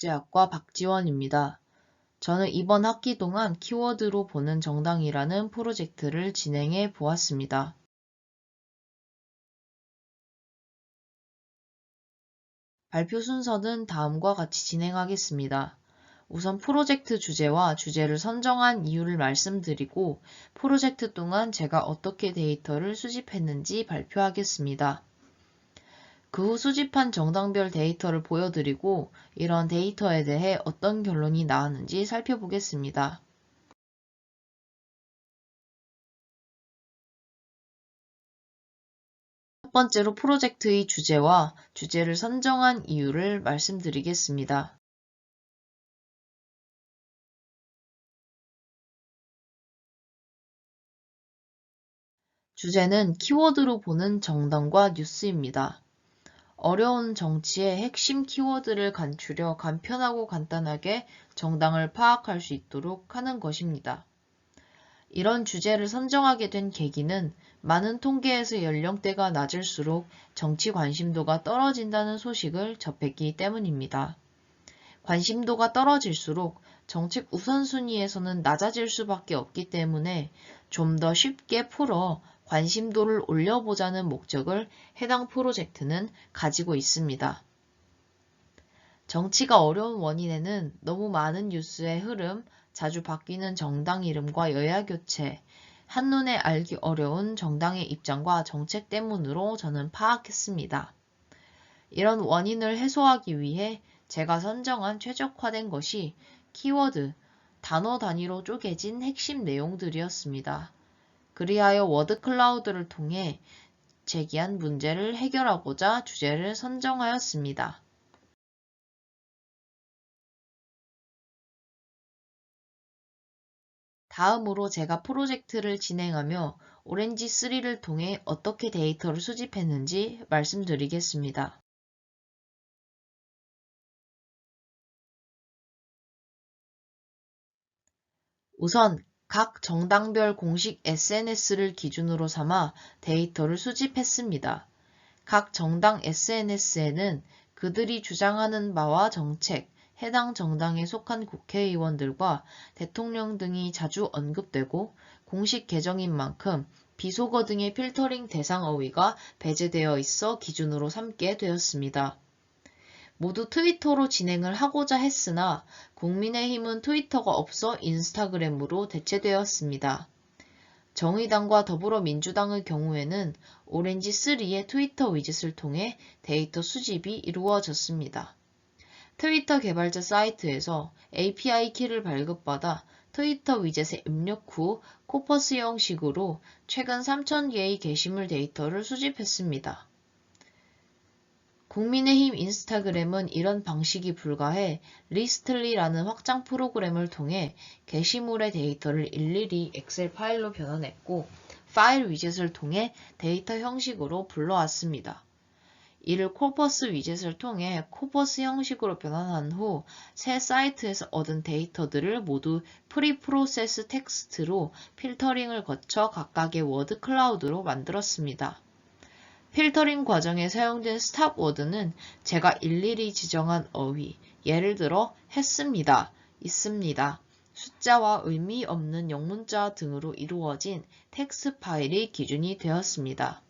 국제학과 박지원입니다. 저는 이번 학기 동안 키워드로 보는 정당이라는 프로젝트를 진행해 보았습니다. 발표 순서는 다음과 같이 진행하겠습니다. 우선 프로젝트 주제와 주제를 선정한 이유를 말씀드리고 프로젝트 동안 제가 어떻게 데이터를 수집했는지 발표하겠습니다. 그 후 수집한 정당별 데이터를 보여드리고 이런 데이터에 대해 어떤 결론이 나왔는지 살펴보겠습니다. 첫 번째로 프로젝트의 주제와 주제를 선정한 이유를 말씀드리겠습니다. 주제는 키워드로 보는 정당과 뉴스입니다. 어려운 정치의 핵심 키워드를 간추려 간편하고 간단하게 정당을 파악할 수 있도록 하는 것입니다. 이런 주제를 선정하게 된 계기는 많은 통계에서 연령대가 낮을수록 정치 관심도가 떨어진다는 소식을 접했기 때문입니다. 관심도가 떨어질수록 정책 우선순위에서는 낮아질 수밖에 없기 때문에 좀 더 쉽게 풀어 관심도를 올려보자는 목적을 해당 프로젝트는 가지고 있습니다. 정치가 어려운 원인에는 너무 많은 뉴스의 흐름, 자주 바뀌는 정당 이름과 여야 교체, 한눈에 알기 어려운 정당의 입장과 정책 때문으로 저는 파악했습니다. 이런 원인을 해소하기 위해 제가 선정한 최적화된 것이 키워드, 단어 단위로 쪼개진 핵심 내용들이었습니다. 그리하여 워드 클라우드를 통해 제기한 문제를 해결하고자 주제를 선정하였습니다. 다음으로 제가 프로젝트를 진행하며 오렌지3를 통해 어떻게 데이터를 수집했는지 말씀드리겠습니다. 우선 각 정당별 공식 SNS를 기준으로 삼아 데이터를 수집했습니다. 각 정당 SNS에는 그들이 주장하는 바와 정책, 해당 정당에 속한 국회의원들과 대통령 등이 자주 언급되고 공식 계정인 만큼 비속어 등의 필터링 대상 어휘가 배제되어 있어 기준으로 삼게 되었습니다. 모두 트위터로 진행을 하고자 했으나 국민의힘은 트위터가 없어 인스타그램으로 대체되었습니다. 정의당과 더불어민주당의 경우에는 오렌지3의 트위터 위젯을 통해 데이터 수집이 이루어졌습니다. 트위터 개발자 사이트에서 API 키를 발급받아 트위터 위젯에 입력 후 코퍼스 형식으로 최근 3,000개의 게시물 데이터를 수집했습니다. 국민의힘 인스타그램은 이런 방식이 불가해 리스틀리라는 확장 프로그램을 통해 게시물의 데이터를 일일이 엑셀 파일로 변환했고 파일 위젯을 통해 데이터 형식으로 불러왔습니다. 이를 코퍼스 위젯을 통해 코퍼스 형식으로 변환한 후 새 사이트에서 얻은 데이터들을 모두 프리프로세스 텍스트로 필터링을 거쳐 각각의 워드 클라우드로 만들었습니다. 필터링 과정에 사용된 스탑워드는 제가 일일이 지정한 어휘, 예를 들어 했습니다, 있습니다, 숫자와 의미 없는 영문자 등으로 이루어진 텍스트 파일이 기준이 되었습니다.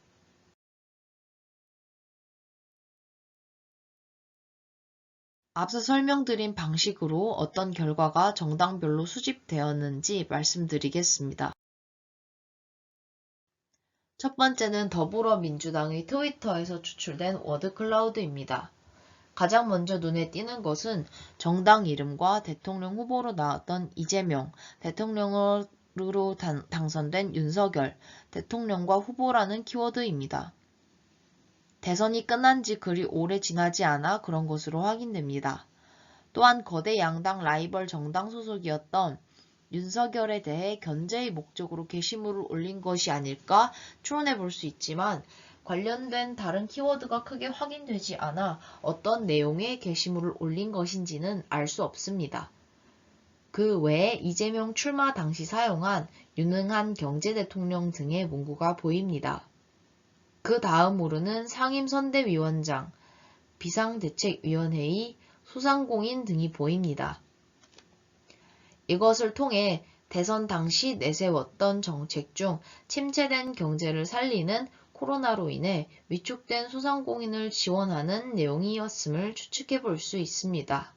앞서 설명드린 방식으로 어떤 결과가 정당별로 수집되었는지 말씀드리겠습니다. 첫 번째는 더불어민주당의 트위터에서 추출된 워드클라우드입니다. 가장 먼저 눈에 띄는 것은 정당 이름과 대통령 후보로 나왔던 이재명, 대통령으로 당선된 윤석열, 대통령과 후보라는 키워드입니다. 대선이 끝난 지 그리 오래 지나지 않아 그런 것으로 확인됩니다. 또한 거대 양당 라이벌 정당 소속이었던 윤석열에 대해 견제의 목적으로 게시물을 올린 것이 아닐까 추론해 볼 수 있지만 관련된 다른 키워드가 크게 확인되지 않아 어떤 내용의 게시물을 올린 것인지는 알 수 없습니다. 그 외에 이재명 출마 당시 사용한 유능한 경제대통령 등의 문구가 보입니다. 그 다음으로는 상임선대위원장, 비상대책위원회의, 소상공인 등이 보입니다. 이것을 통해 대선 당시 내세웠던 정책 중 침체된 경제를 살리는 코로나로 인해 위축된 소상공인을 지원하는 내용이었음을 추측해 볼 수 있습니다.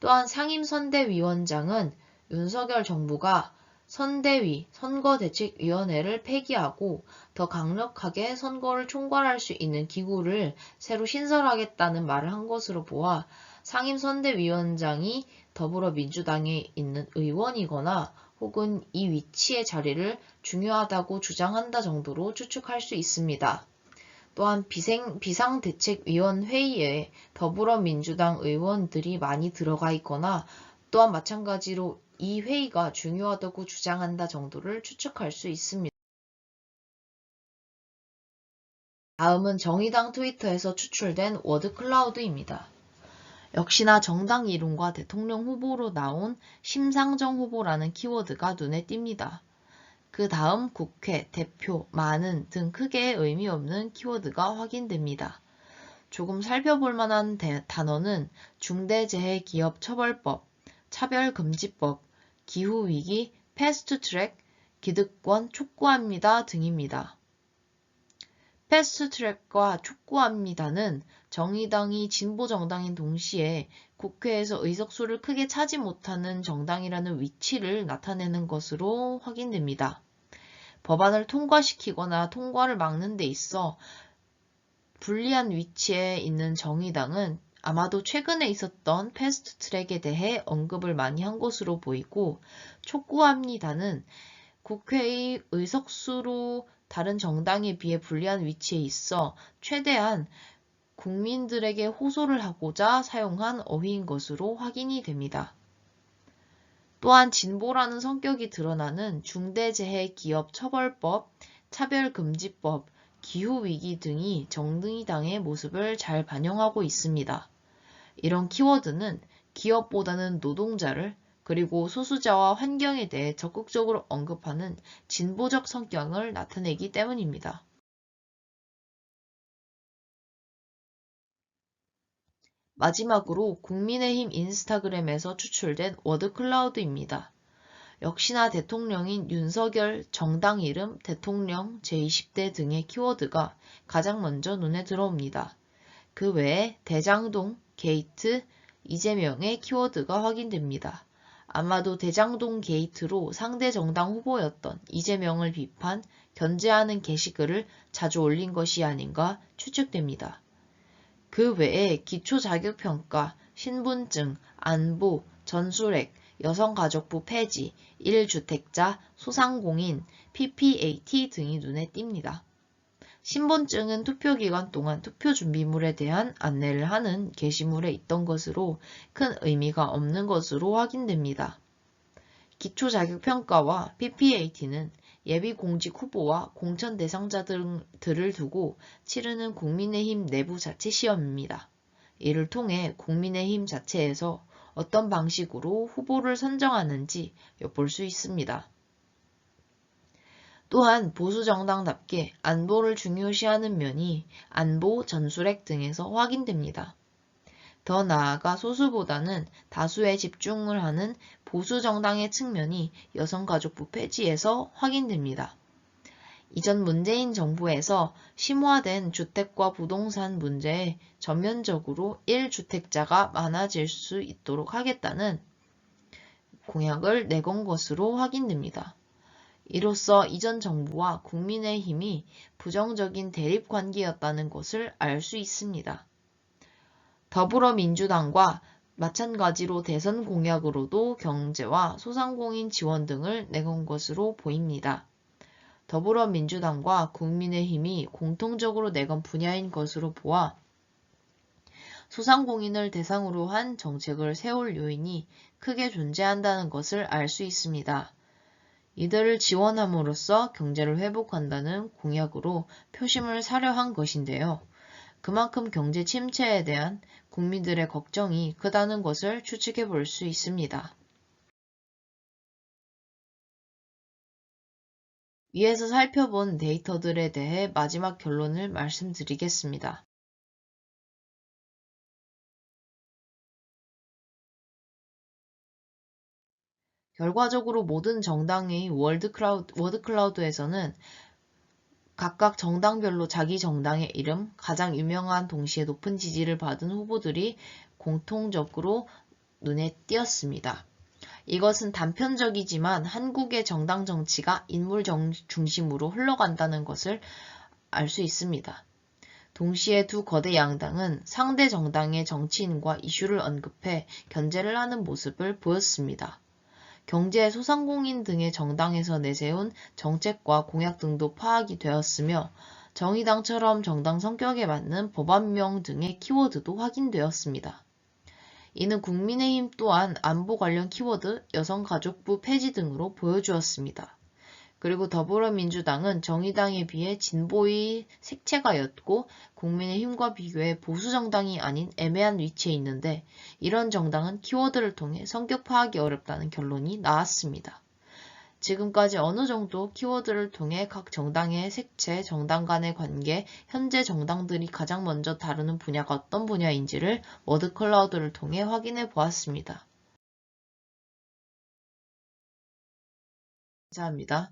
또한 상임선대위원장은 윤석열 정부가 선대위, 선거대책위원회를 폐기하고 더 강력하게 선거를 총괄할 수 있는 기구를 새로 신설하겠다는 말을 한 것으로 보아 상임선대위원장이 더불어민주당에 있는 의원이거나 혹은 이 위치의 자리를 중요하다고 주장한다 정도로 추측할 수 있습니다. 또한 비생, 비상대책위원회의에 더불어민주당 의원들이 많이 들어가 있거나 또한 마찬가지로 이 회의가 중요하다고 주장한다 정도를 추측할 수 있습니다. 다음은 정의당 트위터에서 추출된 워드 클라우드입니다. 역시나 정당 이름과 대통령 후보로 나온 심상정 후보라는 키워드가 눈에 띕니다. 그 다음 국회, 대표, 많은 등 크게 의미 없는 키워드가 확인됩니다. 조금 살펴볼 만한 단어는 중대재해기업처벌법, 차별금지법, 기후위기, 패스트트랙, 기득권 촉구합니다 등입니다. 패스트트랙과 촉구합니다는 정의당이 진보 정당인 동시에 국회에서 의석수를 크게 차지 못하는 정당이라는 위치를 나타내는 것으로 확인됩니다. 법안을 통과시키거나 통과를 막는 데 있어 불리한 위치에 있는 정의당은 아마도 최근에 있었던 패스트 트랙에 대해 언급을 많이 한 것으로 보이고 촉구합니다는 국회의 의석수로 다른 정당에 비해 불리한 위치에 있어 최대한 국민들에게 호소를 하고자 사용한 어휘인 것으로 확인이 됩니다. 또한 진보라는 성격이 드러나는 중대재해기업처벌법, 차별금지법, 기후위기 등이 정의당의 모습을 잘 반영하고 있습니다. 이런 키워드는 기업보다는 노동자를 그리고 소수자와 환경에 대해 적극적으로 언급하는 진보적 성격을 나타내기 때문입니다. 마지막으로 국민의힘 인스타그램에서 추출된 워드클라우드입니다. 역시나 대통령인 윤석열, 정당 이름, 대통령, 제20대 등의 키워드가 가장 먼저 눈에 들어옵니다. 그 외에 대장동, 게이트, 이재명의 키워드가 확인됩니다. 아마도 대장동 게이트로 상대 정당 후보였던 이재명을 비판, 견제하는 게시글을 자주 올린 것이 아닌가 추측됩니다. 그 외에 기초자격평가, 신분증, 안보, 전술핵, 여성가족부 폐지, 1주택자, 소상공인, PPAT 등이 눈에 띕니다. 신분증은 투표 기간 동안 투표 준비물에 대한 안내를 하는 게시물에 있던 것으로 큰 의미가 없는 것으로 확인됩니다. 기초 자격 평가와 PPAT는 예비 공직 후보와 공천 대상자 들을 두고 치르는 국민의힘 내부 자체 시험입니다. 이를 통해 국민의힘 자체에서 어떤 방식으로 후보를 선정하는지 엿볼 수 있습니다. 또한 보수 정당답게 안보를 중요시하는 면이 안보, 전술핵 등에서 확인됩니다. 더 나아가 소수보다는 다수에 집중을 하는 보수 정당의 측면이 여성가족부 폐지에서 확인됩니다. 이전 문재인 정부에서 심화된 주택과 부동산 문제에 전면적으로 1주택자가 많아질 수 있도록 하겠다는 공약을 내건 것으로 확인됩니다. 이로써 이전 정부와 국민의힘이 부정적인 대립 관계였다는 것을 알 수 있습니다. 더불어민주당과 마찬가지로 대선 공약으로도 경제와 소상공인 지원 등을 내건 것으로 보입니다. 더불어민주당과 국민의힘이 공통적으로 내건 분야인 것으로 보아 소상공인을 대상으로 한 정책을 세울 요인이 크게 존재한다는 것을 알 수 있습니다. 이들을 지원함으로써 경제를 회복한다는 공약으로 표심을 사려 한 것인데요. 그만큼 경제 침체에 대한 국민들의 걱정이 크다는 것을 추측해 볼 수 있습니다. 위에서 살펴본 데이터들에 대해 마지막 결론을 말씀드리겠습니다. 결과적으로 모든 정당의 월드 클라우드, 워드 클라우드에서는 각각 정당별로 자기 정당의 이름, 가장 유명한 동시에 높은 지지를 받은 후보들이 공통적으로 눈에 띄었습니다. 이것은 단편적이지만 한국의 정당 정치가 인물 정- 중심으로 흘러간다는 것을 알 수 있습니다. 동시에 두 거대 양당은 상대 정당의 정치인과 이슈를 언급해 견제를 하는 모습을 보였습니다. 경제 소상공인 등의 정당에서 내세운 정책과 공약 등도 파악이 되었으며 정의당처럼 정당 성격에 맞는 법안명 등의 키워드도 확인되었습니다. 이는 국민의힘 또한 안보 관련 키워드, 여성가족부 폐지 등으로 보여주었습니다. 그리고 더불어민주당은 정의당에 비해 진보의 색채가였고 국민의힘과 비교해 보수 정당이 아닌 애매한 위치에 있는데 이런 정당은 키워드를 통해 성격 파악이 어렵다는 결론이 나왔습니다. 지금까지 어느 정도 키워드를 통해 각 정당의 색채, 정당 간의 관계, 현재 정당들이 가장 먼저 다루는 분야가 어떤 분야인지를 워드 클라우드를 통해 확인해 보았습니다. 감사합니다.